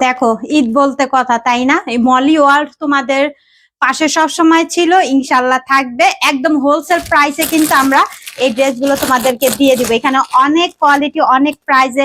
দেখো, ঈদ বলতে কথা, তাই না? এই মলি ওয়ার্ল্ড তোমাদের পাশে সব সময় ছিল, ইনশাল্লাহ থাকবে। একদম হোলসেল প্রাইসে কিন্তু আমরা এই ড্রেসগুলো তোমাদেরকে দিয়ে দিব। এখানে অনেক কোয়ালিটি অনেক প্রাইসে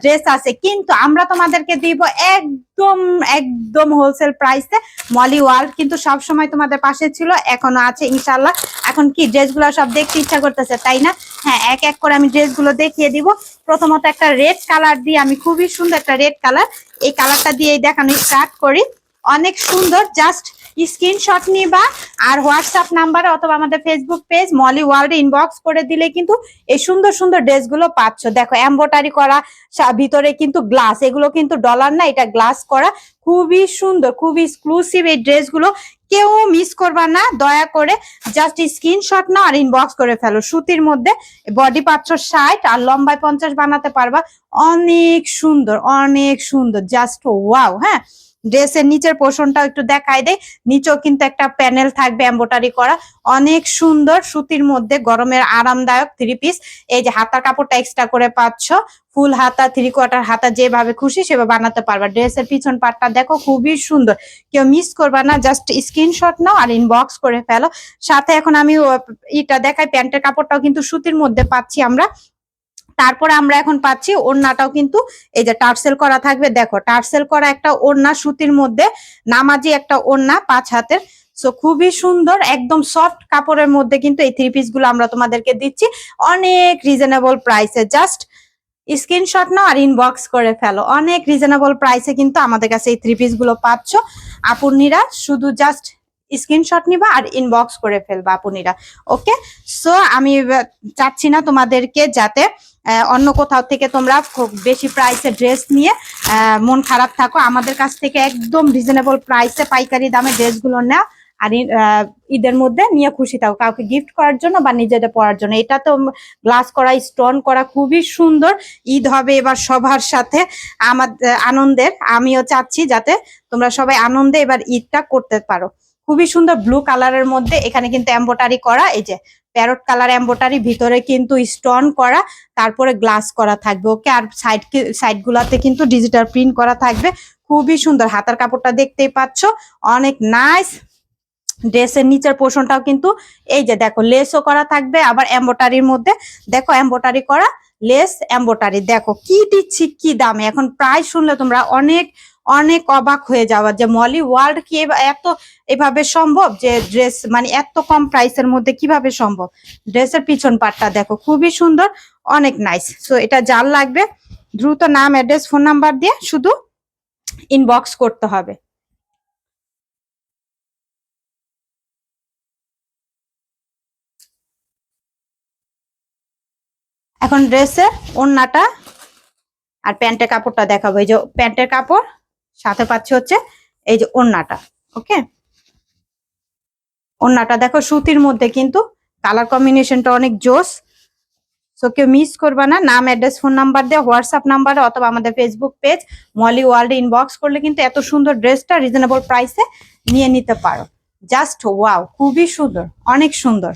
ড্রেস আছে। কিন্তু আমরা তোমাদেরকে দিব একদম একদম হোলসেল প্রাইসে মলি ওয়ার্ল্ড কিন্তু সব সময় তোমাদের পাশে ছিল, এখনও আছে ইনশাল্লাহ এখন কি ড্রেসগুলো সব দেখতে ইচ্ছা করতেছে, তাই না? হ্যাঁ এক এক করে আমি ড্রেসগুলো দেখিয়ে দিব। প্রথমত একটা রেড কালার দিয়ে, আমি খুবই সুন্দর একটা রেড কালার এই কালারটা দিয়ে দেখানো স্টার্ট করি। অনেক সুন্দর জাস্ট স্ক্রিনশট নিবা আর হোয়াটসঅ্যাপ নাম্বারে অথবা আমাদের ফেসবুক পেজ মলি ওয়ার্ল্ডে ইনবক্স করে দিলে কিন্তু এই সুন্দর সুন্দর ড্রেসগুলো পাচ্ছ। দেখো এম্বোটারি করা ভিতরে কিন্তু গ্লাস এগুলো কিন্তু ডলার না, এটা গ্লাস করা। খুবই সুন্দর, খুবই এক্সক্লুসিভ এই ড্রেসগুলো কেউ মিস করবা না, দয়া করে জাস্ট স্ক্রিনশট নাও আর ইনবক্স করে ফেলো। সুতির মধ্যে বডি পাত্র ষাট আর লম্বায় পঞ্চাশ বানাতে পারবা। অনেক সুন্দর অনেক সুন্দর জাস্ট ওয়াও হ্যাঁ। ড্রেসের নিচের পোর্শনটাও একটু দেখাই দেয় নিচেও কিন্তু একটা প্যানেল থাকবে এম্বোটারি করা। অনেক সুন্দর সুতির মধ্যে গরমের আরামদায়ক থ্রি পিস এই যে হাতার কাপড়টা এক্সট্রা করে পাচ্ছ ফুল হাতা থ্রি কোয়ার্টার হাতা, যেভাবে খুশি সেভাবে বানাতে পারবা। ড্রেসের পিছন পাটটা দেখো খুবই সুন্দর। কেউ মিস করবা না জাস্ট স্ক্রিনশট নাও আর ইনবক্স করে ফেলো। সাথে এখন আমি ইটা দেখাই, প্যান্টের কাপড়টাও কিন্তু সুতির মধ্যে পাচ্ছি আমরা। তারপরে আমরা এখন পাচ্ছি ওড়নাটাও কিন্তু এই যে টার্সেল করা থাকবে। দেখো, টার্সেল করা একটা ওড়না সুতির মধ্যে, নামাজি একটা ওড়না পাঁচ হাতের। সো খুবই সুন্দর, একদম সফট কাপড়ের মধ্যে কিন্তু এই থ্রি পিসগুলো আমরা তোমাদেরকে দিচ্ছি। অনেক রিজনেবল প্রাইসে জাস্ট স্ক্রিনশট নাও আর ইনবক্স করে ফেলো। অনেক রিজনেবল প্রাইসে কিন্তু আমাদের কাছে এই থ্রি পিসগুলো পাচ্ছ। আপুর্নিরা শুধু জাস্ট স্ক্রিনশট নিবা আর ইনবক্স করে ফেলবা আপুর্নিরা ওকে সো আমি চাচ্ছি না তোমাদেরকে যাতে অন্য কোথাও থেকে তোমরা খুব বেশি প্রাইসে ড্রেস নিয়ে মন খারাপ থাকো। আমাদের কাছ থেকে একদম রিজনেবল প্রাইসে পাইকারি দামে ড্রেসগুলো নেও আর ঈদের মধ্যে নিয়ে খুশি থাকো। কাউকে গিফট করার জন্য বা নিজেদের পরার জন্য। এটা তো গ্লাস করা স্টোন করা খুবই সুন্দর। ঈদ হবে এবার সবার সাথে আমাদের আনন্দের। আমিও চাচ্ছি যাতে তোমরা সবাই আনন্দে এবার ঈদটা করতে পারো। খুবই সুন্দর ব্লু কালারের মধ্যে এখানে কিন্তু এম্বোটারি করা, এই যে প্যারট কালার এম্বোটারি ভিতরে কিন্তু স্টোন করা, তারপরে গ্লাস করা থাকবে ওকে আর সাইড সাইড গুলাতে কিন্তু ডিজিটাল প্রিন্ট করা থাকবে, খুবই সুন্দর। হাতার কাপড়টা দেখতেই পাচ্ছ, অনেক নাইস ড্রেসের নিচের পোর্শনটাও কিন্তু এই যে দেখো লেসও করা থাকবে, আবার এম্বোটারির মধ্যে দেখো এম্বোটারি করা লেস এম্বোটারি দেখো, কি দিচ্ছি, কি দামে? এখন প্রায় শুনলে তোমরা অনেক অনেক অবাক হয়ে যাওয়া যে মলি ওয়ার্ল্ড কি এত এভাবে সম্ভব? যে ড্রেস মানে এত কম প্রাইসের মধ্যে কীভাবে সম্ভব? ড্রেসের পিছন পাটটা দেখো, খুবই সুন্দর, অনেক নাইস সো এটা যার লাগবে, দ্রুত নাম অ্যাড্রেস ফোন নাম্বার দিয়ে শুধু ইনবক্স করতে হবে। এখন ড্রেসের ওড়নাটা আর প্যান্টের কাপড়টা দেখাবো। এই যে প্যান্টের কাপড় সাথে পাচ্ছে হচ্ছে এই যে ওড়নাটা ওকে ওড়নাটা দেখো সুতির মধ্যে কিন্তু কালার কম্বিনেশনটা অনেক জোস। সো কেউ মিস করবে না, নাম অ্যাড্রেস ফোন নাম্বার দিয়ে হোয়াটসঅ্যাপ নাম্বারে অথবা আমাদের Facebook page Molly world inbox করলে কিন্তু এত সুন্দর ড্রেসটা রিজনেবল প্রাইসে নিয়ে নিতে পারো। জাস্ট ওয়াও খুবই সুন্দর, অনেক সুন্দর।